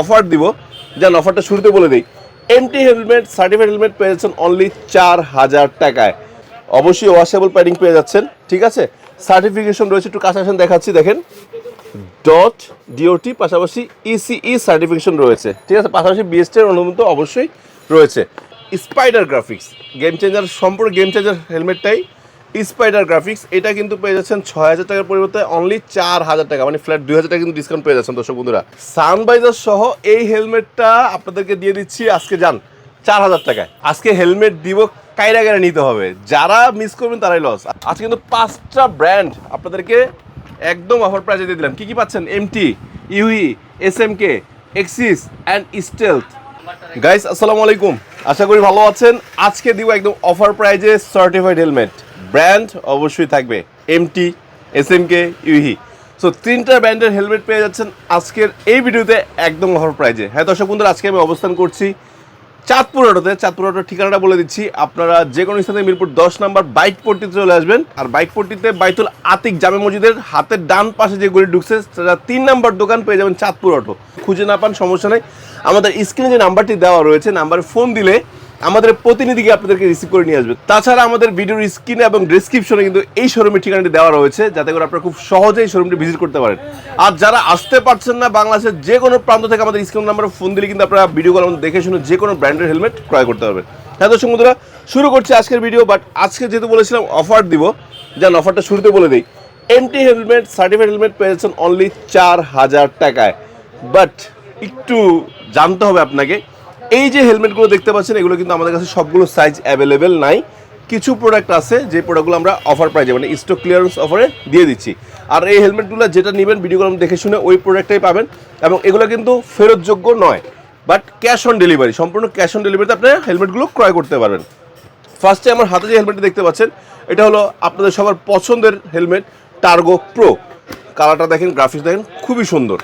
Offer দিব, যেন অফারটা শুরুতে বলে দিই। এমটি হেলমেট সার্টিফাইড হেলমেট পেয়ে যাচ্ছেন অনলি চার হাজার টাকায়। অবশ্যই ওয়াশেবল প্যাডিং পেয়ে যাচ্ছেন, ঠিক আছে? সার্টিফিকেশন রয়েছে, একটু কাছে আসেন, দেখাচ্ছি, দেখেন। ডট ডিওটি পাশাপাশি ইসিই সার্টিফিকেশন রয়েছে, ঠিক আছে? পাশাপাশি বিএসটি এর অনুমোদন অবশ্যই রয়েছে। স্পাইডার গ্রাফিক্স গেম চেঞ্জার সম্পূর্ণ গেম চেঞ্জার হেলমেটটাই স্পাইডার গ্রাফিক্স এটা কিন্তু পেয়ে যাচ্ছেন ছয় হাজার টাকার পরিবর্তে অনলি চার হাজার টাকা মানে ফ্ল্যাট দুই হাজার টাকা কিন্তু ডিসকাউন্ট পেয়ে যাচ্ছেন দর্শক বন্ধুরা। সানবাইজার সহ এই হেলমেটটা আপনাদেরকে দিয়ে দিচ্ছি আজকে যান চার হাজার টাকায়। আজকে হেলমেট দিব কাইরা কাইরা নিতে হবে। যারা মিস করবেন তারাই লস আজকে কিন্তু পাঁচটা ব্র্যান্ড আপনাদেরকে একদম অফার প্রাইসে দিয়ে দিলাম। কী কী পাচ্ছেন? MT UE S M K Axis and Stealth guys আসসালামু আলাইকুম। আশা করি ভালো আছেন। আজকে দিব একদম অফার প্রাইজে সার্টিফাইড হেলমেট ব্র্যান্ড অবশ্যই থাকবে এমটি এস এম কে ইউহি সো তিনটা ব্র্যান্ডের হেলমেট পেয়ে যাচ্ছেন আজকের এই ভিডিওতে একদম অফার প্রাইজে। হ্যাঁ দর্শক বন্ধুরা, আজকে আমি অবস্থান করছি চাঁদপুর অটোতে চাঁদপুর অটোর ঠিকানাটা বলে দিচ্ছি। আপনারা যে কোনো স্থানে মিরপুর দশ নাম্বার বাইক পট্টিতে চলে আসবেন। আর বাইক পট্টিতে বাইতুল আতিক জামে মসজিদের হাতের ডান পাশে যে গলি ঢুকছে, সেটা তিন নাম্বার দোকান পেয়ে যাবেন চাঁদপুর অটো খুঁজে না পান, সমস্যা নেই। আমাদের স্ক্রিনে যে নাম্বারটি দেওয়া রয়েছে, নাম্বারে ফোন দিলে আমাদের প্রতিনিধিকে আপনাদেরকে রিসিভ করে নিয়ে আসবে। তাছাড়া আমাদের ভিডিওর স্ক্রিনে এবং ডিসক্রিপশনে কিন্তু এই শোরুমের ঠিকানাটি দেওয়া রয়েছে, যাতে করে আপনারা খুব সহজেই শোরুমটি ভিজিট করতে পারেন। আর যারা আসতে পারছেন না বাংলাদেশের যে কোনো প্রান্ত থেকে আমাদের স্ক্রিন নাম্বারে ফোন দিলে কিন্তু আপনারা ভিডিও কল দেখে শুনে যে কোনো ব্র্যান্ডের হেলমেট ক্রয় করতে পারবেন। হ্যাঁ দর্শক বন্ধুরা, শুরু করছি আজকের ভিডিও বাট আজকে যেহেতু বলেছিলাম অফার দিব, যেন অফারটা শুরুতে বলে দিই। এমটি হেলমেট সার্টিফাইড হেলমেট পেয়েছেন অনলি চার হাজার টাকায়। বাট একটু জানতে হবে আপনাকে এই যে হেলমেটগুলো দেখতে পাচ্ছেন, এগুলো কিন্তু আমাদের কাছে সবগুলো সাইজ অ্যাভেলেবেল নাই। কিছু প্রোডাক্ট আছে যে প্রোডাক্টগুলো আমরা অফার প্রাইজে মানে স্টক ক্লিয়ারেন্স অফারে দিয়ে দিচ্ছি। আর এই হেলমেটগুলো যেটা নেবেন ভিডিওগুলো দেখে শুনে ওই প্রোডাক্টটাই পাবেন। এবং এগুলো কিন্তু ফেরতযোগ্য নয় বাট ক্যাশ অন ডেলিভারি সম্পূর্ণ ক্যাশ অন ডেলিভারিতে আপনারা হেলমেটগুলো ক্রয় করতে পারবেন। ফার্স্টে আমার হাতে যে হেলমেটটি দেখতে পাচ্ছেন, এটা হলো আপনাদের সবার পছন্দের হেলমেট টার্গো প্রো কালারটা দেখেন গ্রাফিক্স দেখেন, খুবই সুন্দর,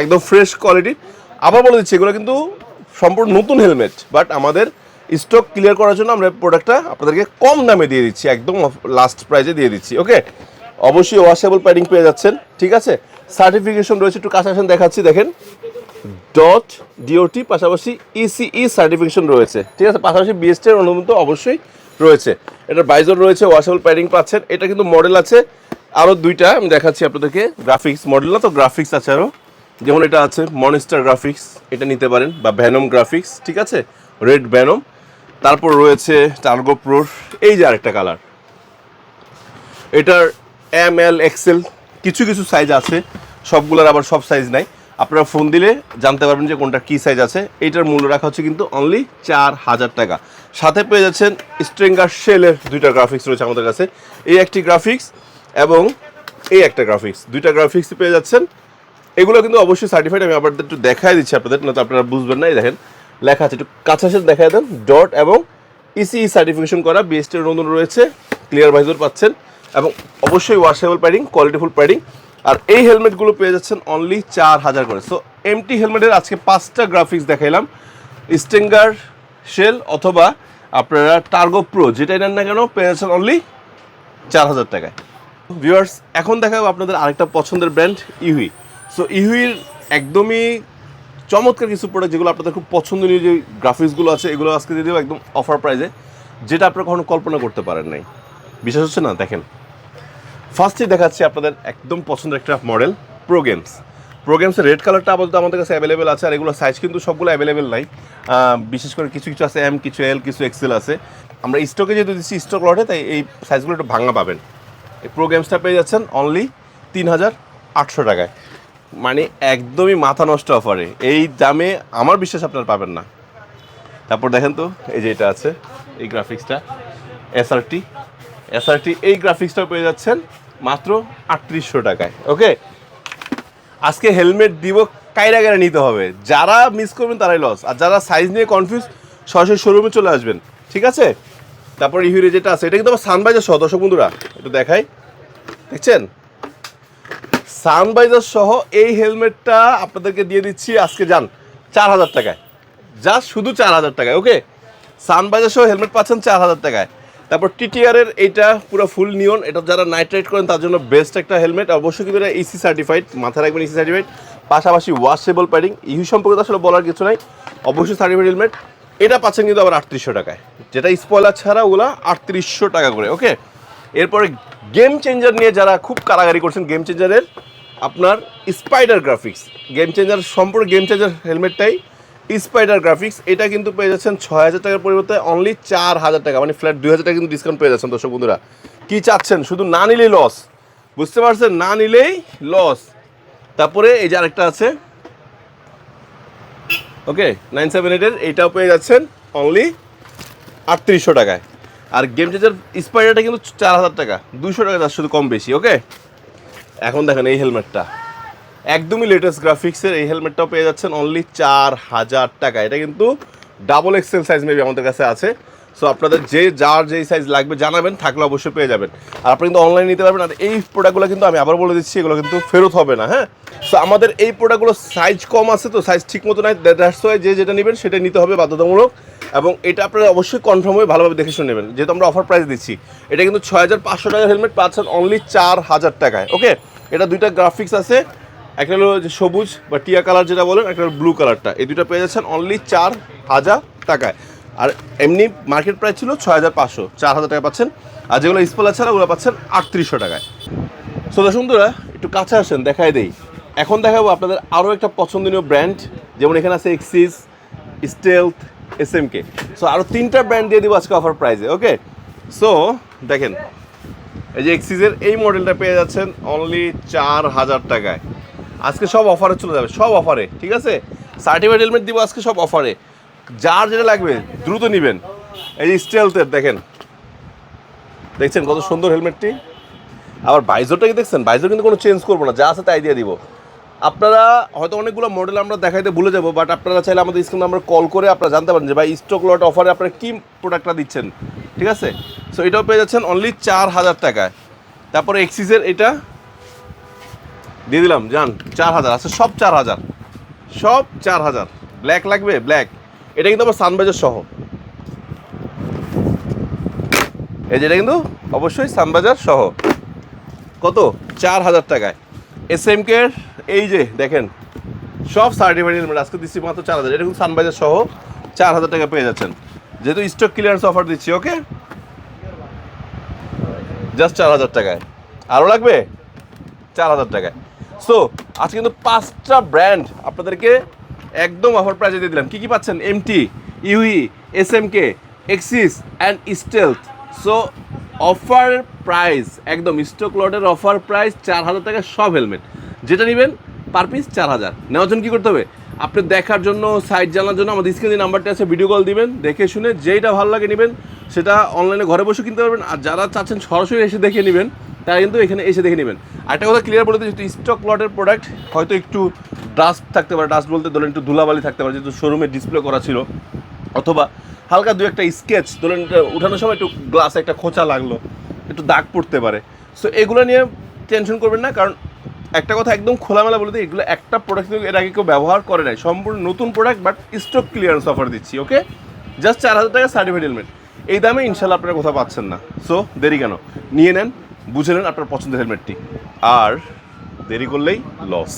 একদম ফ্রেশ কোয়ালিটি আবার বলে দিচ্ছি, এগুলো কিন্তু সম্পূর্ণ নতুন হেলমেট বাট আমাদের স্টক ক্লিয়ার করার জন্য আমরা প্রোডাক্টটা আপনাদেরকে কম দামে দিয়ে দিচ্ছি, একদম লাস্ট প্রাইজে দিয়ে দিচ্ছি ওকে অবশ্যই ওয়াশেবল প্যাডিং পেয়ে যাচ্ছেন, ঠিক আছে? সার্টিফিকেশন রয়েছে, একটু কাছে আসেন, দেখাচ্ছি, দেখেন। ডট ডিওটি পাশাপাশি ইসিই সার্টিফিকেশন রয়েছে, ঠিক আছে? পাশাপাশি বিএসটি এর অনুমোদন অবশ্যই রয়েছে। এটার বাইজর রয়েছে ওয়াশেবল প্যাডিং পাচ্ছেন, এটা কিন্তু মডেল আছে। আরও দুইটা, আমি দেখাচ্ছি আপনাদেরকে গ্রাফিক্স মডেল না তো গ্রাফিক্স আছে আরও যেমন এটা আছে মনিস্টার গ্রাফিক্স এটা নিতে পারেন, বা ভ্যানম গ্রাফিক্স ঠিক আছে? রেড ভ্যানম তারপর রয়েছে টার্গো প্রোর এই যে আরেকটা কালার এটার এম এল এক্সেল কিছু কিছু সাইজ আছে, সবগুলোর আবার সব সাইজ নাই। আপনারা ফোন দিলে জানতে পারবেন যে কোনটা কী সাইজ আছে। এইটার মূল্য রাখা হচ্ছে কিন্তু অনলি চার হাজার টাকা। সাথে পেয়ে যাচ্ছেন স্ট্রেঙ্গার শেলের দুইটা গ্রাফিক্স রয়েছে আমাদের কাছে। এই একটি গ্রাফিক্স এবং এই একটা গ্রাফিক্স দুইটা গ্রাফিক্স পেয়ে যাচ্ছেন এগুলো কিন্তু অবশ্যই সার্টিফাইড আমি আপনাদের একটু দেখাই দিচ্ছি আপনাদের, না তো আপনারা বুঝবেন না, এই দেখেন, লেখা আছে, একটু কাছে সাথে দেখাই দেন ডট এবং ইসি ইসিই সার্টিফিকেশন করা বিএসটির নতুন রয়েছে ক্লিয়ার ভাইজর পাচ্ছেন, এবং অবশ্যই ওয়াশেবল প্যাডিং কোয়ালিটিফুল প্যাডিং আর এই হেলমেটগুলো পেয়ে যাচ্ছেন অনলি চার হাজার করে। সো এমটি হেলমেটের আজকে পাঁচটা গ্রাফিক্স দেখাইলাম স্টেঙ্গার শেল অথবা আপনারা টার্গো প্রো যেটাই নেন না কেন, পেয়ে যাচ্ছেন অনলি চার হাজার টাকায়। ভিউয়ার্স এখন দেখাবো আপনাদের আরেকটা পছন্দের ব্র্যান্ড ইহুই সো ইহুইর একদমই চমৎকার কিছু প্রোডাক্ট যেগুলো আপনাদের খুব পছন্দনীয় যে গ্রাফিক্সগুলো আছে, এগুলো আজকে দিয়ে দেবো একদম অফার প্রাইজে যেটা আপনারা কখনো কল্পনা করতে পারেন নাই। বিশ্বাস হচ্ছে না? দেখেন। ফার্স্টে দেখাচ্ছি আপনাদের একদম পছন্দের একটা মডেল প্রো গেমস প্রো গেমসের রেড কালারটা আপাতত আমাদের কাছে অ্যাভেলেবেল আছে, আর এগুলো সাইজ কিন্তু সবগুলো অ্যাভেলেবেল নাই। বিশেষ করে কিছু কিছু আছে এম কিছু এল কিছু এক্সেল আছে। আমরা স্টকে যেহেতু দিচ্ছি স্টক লটে তাই এই সাইজগুলো একটু ভাঙা পাবেন। এই প্রো গেমসটা পেয়ে যাচ্ছেন অনলি তিন হাজার আটশো টাকায়। মানে একদমই মাথা নষ্ট অফারে এই দামে আমার বিশ্বাস আপনারা পাবেন না। তারপর দেখেন তো, এই যে এটা আছে, এই গ্রাফিক্সটা এসআরটি এসআরটি এই গ্রাফিক্সটা পেয়ে যাচ্ছেন মাত্র আটত্রিশশো টাকায় ওকে আজকে হেলমেট দিব কাইরা কাইরা নিতে হবে। যারা মিস করবেন তারাই লস আর যারা সাইজ নিয়ে কনফিউজ সরাসরি শোরুমে চলে আসবেন, ঠিক আছে? তারপর ইহুরে যেটা আছে, এটা কিন্তু আবার সানবাইজার সহ দর্শক বন্ধুরা, একটু দেখাই। দেখছেন? সানবাইজার সহ এই হেলমেটটা আপনাদেরকে দিয়ে দিচ্ছি আজকে, যান, চার হাজার টাকায়। জাস্ট শুধু চার হাজার টাকায় ওকে সানবাইজার সহ হেলমেট পাচ্ছেন চার হাজার টাকায়। তারপর টিটিআরের এইটা পুরো ফুল নিয়ন, এটা যারা নাইট রাইড করেন তার জন্য বেস্ট একটা হেলমেট। অবশ্যই কিন্তু এটা ইসি সার্টিফাইড মাথায় রাখবেন ইসি সার্টিফাইড পাশাপাশি ওয়াশেবল প্যাডিং ইউ সম্পর্কে আসলে বলার কিছু নাই। অবশ্যই সার্টিফাইড হেলমেট এটা পাচ্ছেন কিন্তু আবার আটত্রিশশো টাকায়। যেটা স্পয়লার ছাড়া ওগুলা আটত্রিশশো টাকা করে ওকে এরপরে গেম চেঞ্জার নিয়ে যারা খুব কারাগারি করছেন গেম চেঞ্জারের আপনার স্পাইডার গ্রাফিক্স গেম চেঞ্জার সম্পূর্ণ গেম চেঞ্জার হেলমেটটাই স্পাইডার গ্রাফিক্স এটা কিন্তু পেয়ে যাচ্ছেন ছয় হাজার টাকার পরিবর্তে অনলি চার হাজার টাকা মানে ফ্ল্যাট দুই হাজার টাকা কিন্তু ডিসকাউন্ট পেয়ে যাচ্ছেন দর্শক বন্ধুরা। কী চাচ্ছেন? শুধু না নিলেই লস বুঝতে পারছেন? না নিলেই লস তারপরে এই যে আরেকটা আছে। ওকে নাইন সেভেন এইটের এইটাও পেয়ে যাচ্ছেন অনলি আটত্রিশশো টাকায়। আর গেম চেঞ্জার স্পাইডারটা কিন্তু চার হাজার টাকা। দুশো টাকা তার শুধু কম বেশি ওকে এখন দেখেন এই হেলমেটটা একদমই লেটেস্ট গ্রাফিক্সের এই হেলমেটটাও পেয়ে যাচ্ছেন অনলি চার হাজার টাকা। এটা কিন্তু ডাবল এক্সেল সাইজ মেবি আমাদের কাছে আছে। সো আপনাদের যে, যার যেই সাইজ লাগবে জানাবেন, থাকলে অবশ্যই পেয়ে যাবেন। আর আপনি কিন্তু অনলাইন নিতে পারবেন, আর এই প্রোডাক্টগুলো কিন্তু আমি আবার বলে দিচ্ছি, এগুলো কিন্তু ফেরত হবে না হ্যাঁ? সো আমাদের এই প্রোডাক্টগুলো সাইজ কম আছে তো সাইজ ঠিক মতো নাই ওয়াই যে যেটা নেবেন সেটা নিতে হবে বাধ্যতামূলক। এবং এটা আপনারা অবশ্যই কনফার্ম হয়ে ভালোভাবে দেখে শুনে নেবেন, যেহেতু আমরা অফার প্রাইস দিচ্ছি। এটা কিন্তু ছয় হাজার পাঁচশো টাকার হেলমেট পাচ্ছেন অনলি চার হাজার টাকায় ওকে এটা দুইটা গ্রাফিক্স আছে, একটা হলো যে সবুজ বা টিয়া কালার যেটা বলেন, একটা হলো ব্লু কালারটা এই দুটো পেয়ে যাচ্ছেন অনলি চার হাজার টাকায়। আর এমনি মার্কেট প্রাইস ছিল ছয় হাজার পাঁচশো চার হাজার টাকা পাচ্ছেন। আর যেগুলো স্পলার ছাড়া, ওগুলো পাচ্ছেন আটত্রিশশো টাকায়। সো বন্ধুরা একটু কাছে আসেন দেখাই দেই। এখন দেখাবো আপনাদের আরও একটা পছন্দনীয় ব্র্যান্ড যেমন এখানে আছে Axis Stealth S M K so আরও তিনটা ব্র্যান্ড দিয়ে দিব আজকে অফার প্রাইসে ওকে সো দেখেন, এই যে এক্সিসের এই মডেলটা পেয়ে যাচ্ছেন অনলি চার হাজার টাকায়। আজকে সব অফারে চলে যাবে, সব অফারে ঠিক আছে? সার্টিফাইড হেলমেট দিব আজকে সব অফারে যার যেটা লাগবে, দ্রুত নেবেন। এই স্টেলথের দেখেন। দেখছেন কত সুন্দর হেলমেটটি? আবার বাইজরটা কি দেখছেন? বাইজর কিন্তু কোনো চেঞ্জ করব না, যা আছে তাই দিয়ে দিব। আপনারা, হয়তো অনেকগুলো মডেল আমরা দেখাইতে ভুলে যাব বাট আপনারা চাইলে আমাদের স্ক্রিন নাম্বার কল করে আপনারা জানতে পারেন যে, ভাই স্টক লট অফারে আপনারা কী প্রোডাক্টটা দিচ্ছেন? ঠিক আছে? সো এটাও পেয়ে যাচ্ছেন অনলি চার হাজার টাকায়। তারপরে এক্সিসের এটা দিয়ে দিলাম যান চার হাজার, আছে সব চার হাজার। সব চার হাজার। ব্ল্যাক লাগবে? ব্ল্যাক এটা কিন্তু আমার সানবাজার সহ এই যেটা কিন্তু অবশ্যই সানবাজার সহ কত? চার হাজার টাকায়। এস এম কে এই যে, দেখেন, সব সার্টিফাইড হেলমেট আজকে দিচ্ছি মাত্র চার হাজার। এটা কিন্তু সানবাজার সহ চার হাজার টাকা পেয়ে যাচ্ছেন। যেহেতু স্টক ক্লিয়ারেন্স অফার দিচ্ছি ওকে জাস্ট চার হাজার টাকায়। আরও লাগবে? চার হাজার টাকায়। সো আজকে কিন্তু পাঁচটা ব্র্যান্ড আপনাদেরকে একদম অফার প্রাইজে দিয়ে দিলাম। কী কী পাচ্ছেন? MT UE S M K Axis and Stealth so offer price একদম স্টক লটের অফার প্রাইস চার হাজার টাকা সব হেলমেট যেটা নেবেন পার পিস চার হাজার। নেওয়ার জন্য কী করতে হবে? আপনি দেখার জন্য সাইট জানার জন্য আমাদের স্ক্রিনে নাম্বারটা আছে ভিডিও কল দিবেন, দেখে শুনে যেইটা ভালো লাগে নেবেন, সেটা অনলাইনে ঘরে বসে কিনতে পারবেন। আর যারা চাচ্ছেন সরাসরি এসে দেখে নেবেন, তারা কিন্তু এখানে এসে দেখে নেবেন। আরেকটা কথা ক্লিয়ার বলে যেহেতু স্টক লটের প্রোডাক্ট হয়তো একটু ডাস্ট থাকতে পারে ডাস্ট বলতে ধরেন একটু ধুলাবালি থাকতে পারে, যেহেতু শোরুমে ডিসপ্লে করা ছিল। অথবা হালকা দু একটা স্কেচ ধরেন উঠানোর সময় একটু গ্লাস একটা খোঁচা লাগল, একটু দাগ পড়তে পারে। সো এগুলো নিয়ে টেনশন করবেন না, কারণ একটা কথা একদম খোলামেলা বলে দিই, এগুলো একটা প্রোডাক্টের আগে কেউ ব্যবহার করে নাই। সম্পূর্ণ নতুন product but stock clearance offer দিচ্ছি ওকে জাস্ট চার হাজার টাকা সার্টিফাইড হেলমেট এই দামে ইনশাল্লাহ আপনারা কোথাও পাচ্ছেন না। সো দেরি কেন? নিয়ে নেন, বুঝে নেন আপনার পছন্দের হেলমেটটি আর দেরি করলেই লস